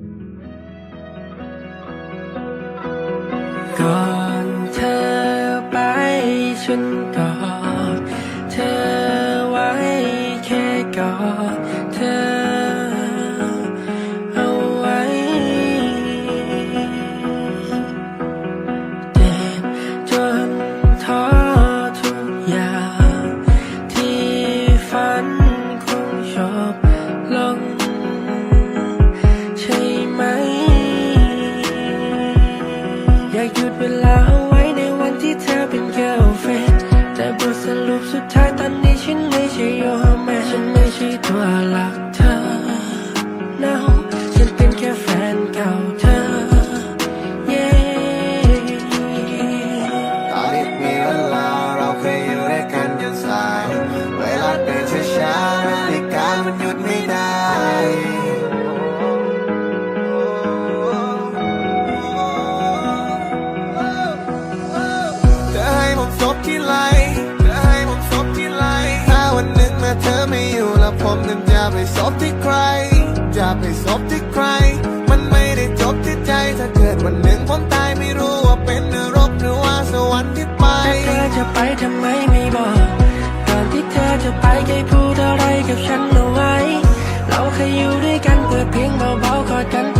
ก่ บที่ไหลเธอให้ผมซบที่ไหลถ้าวันหนึ่งแม้เธอไม่อยู่แล้วผมนั้นจะไปซบที่ใคร จะไปซบที่ใคร มันไม่ได้จบที่ใจถ้าเกิดวันหนึ่งผมตายไม่รู้ว่าเป็นนรกหรือว่าสวรรค์ที่ไปแต่เธอจะไปทำไมไม่บอกก่อนที่เธอจะไปเคยพูดอะไรกับฉันเอาไว้ เราเคยอยู่ด้วยกันเปิดเพลงเบาๆกอดกัน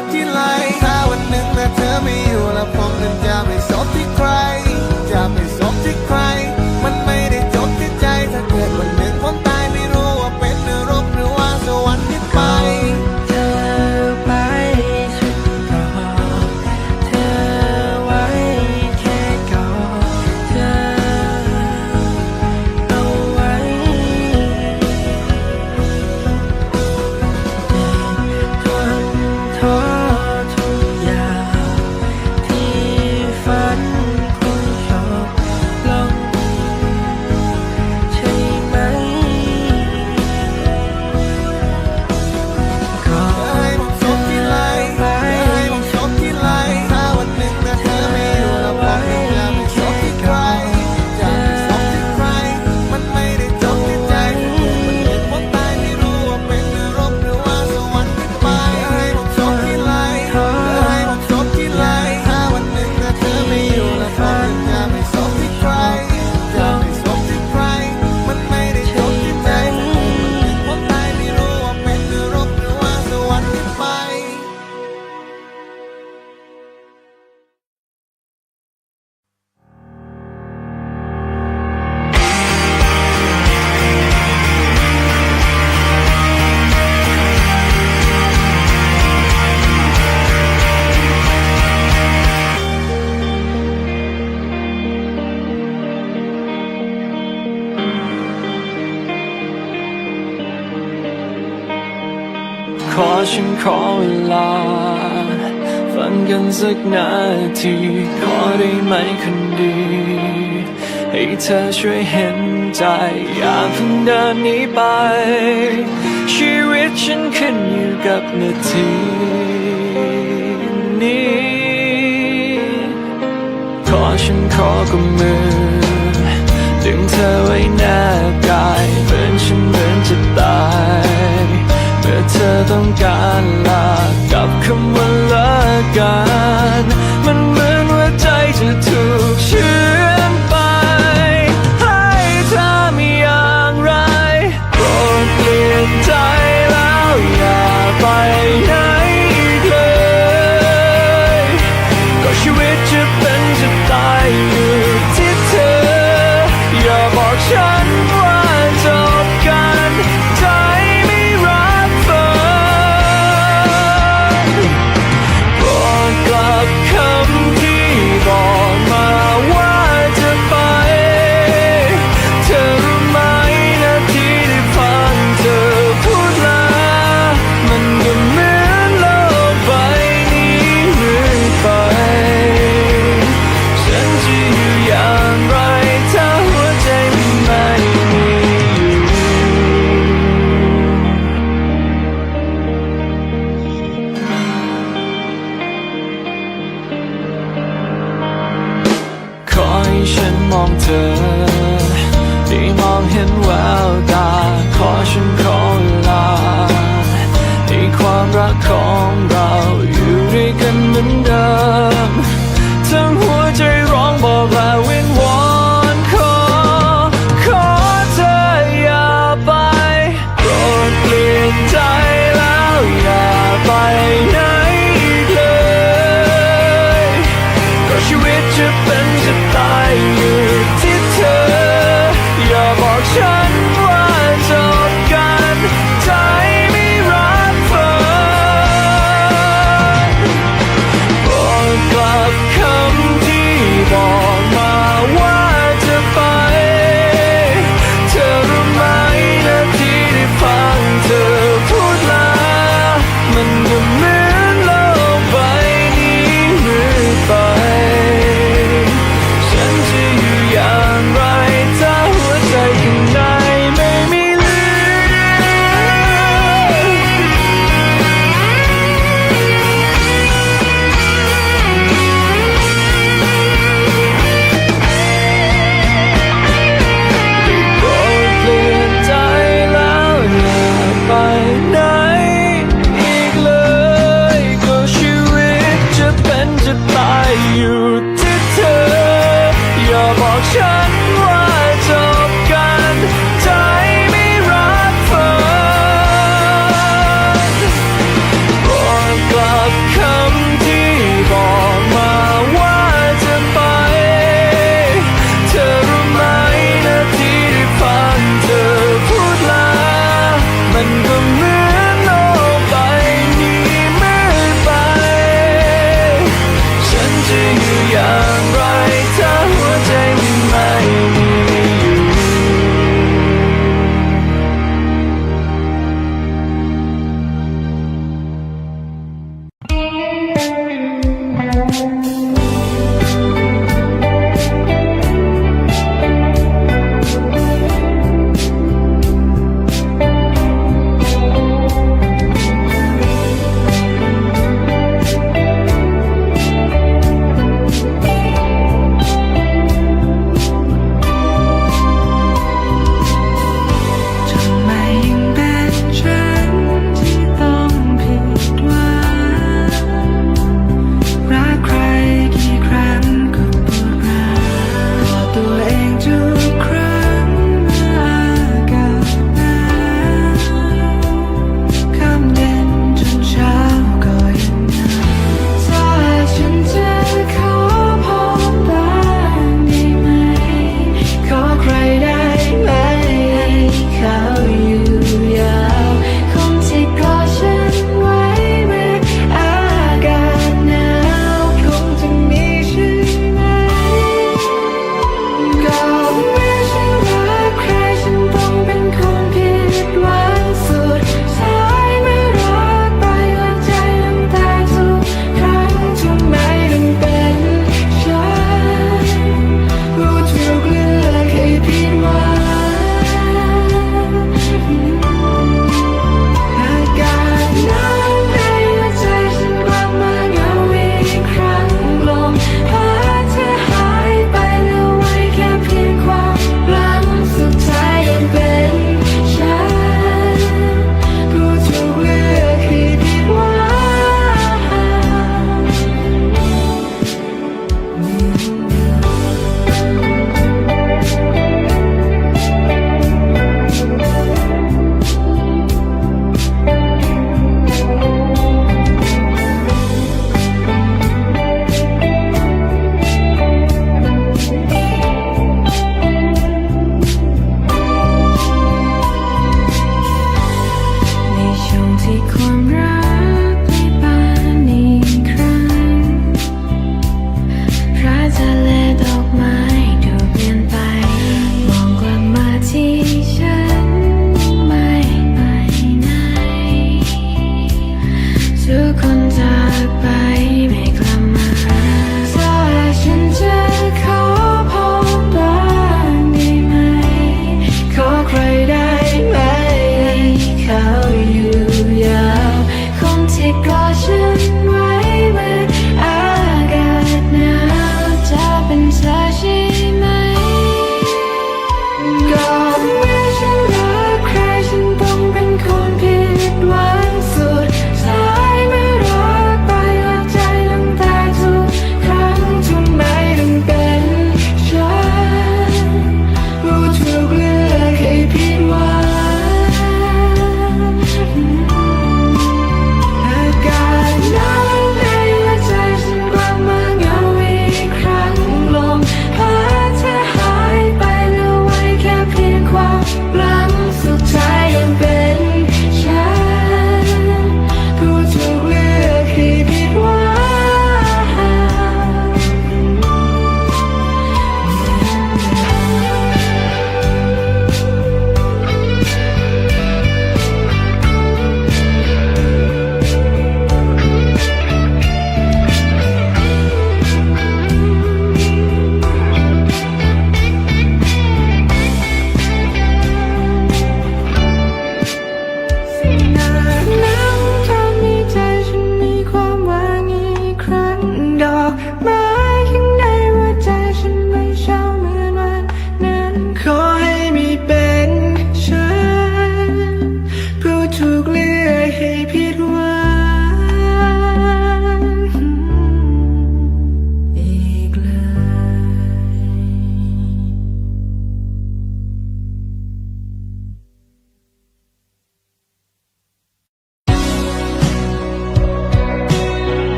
บที่ไรถ้าวันหนึ่งแม้เธอไม่อยู่แล้วผมนั้นจะไปซบที่ใคร จะไปซบที่ใคร กันสักนาทีขอได้ไหมคนดี ให้เธอช่วยเห็นใจ อย่าเพิ่งเดินหนีไป ชีวิตฉันขึ้นอยู่กับนาทีนี้ ขอฉันขอกับมือ ดึงเธอไว้แนบกายเหมือนฉันเหมือนจะตาย มื่อเธอต้องการลากับคำว่าเลิกกัน ฉันมองเธอ ได้มองเห็นแววตา ขอฉันขอ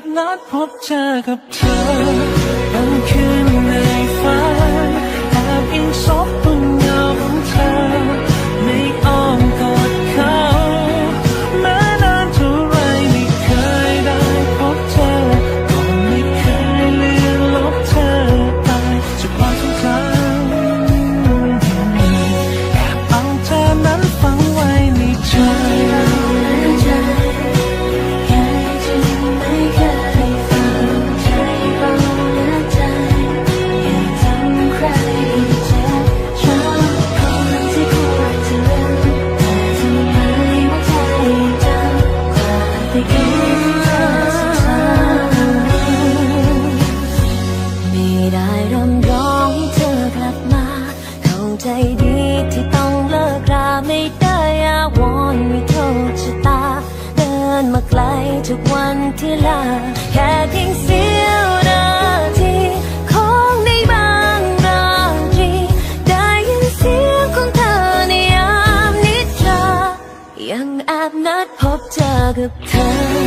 บนัดพบเจอกับเธอบางคืนในฝันแอบอิงซบบน ทุกวันที่ลาแค่เพียงเสี้ยวนาทีของในบางราตรีได้ยินเสียงของเธอในยามนิทรายังแอบนัดพบเจอกับเธอ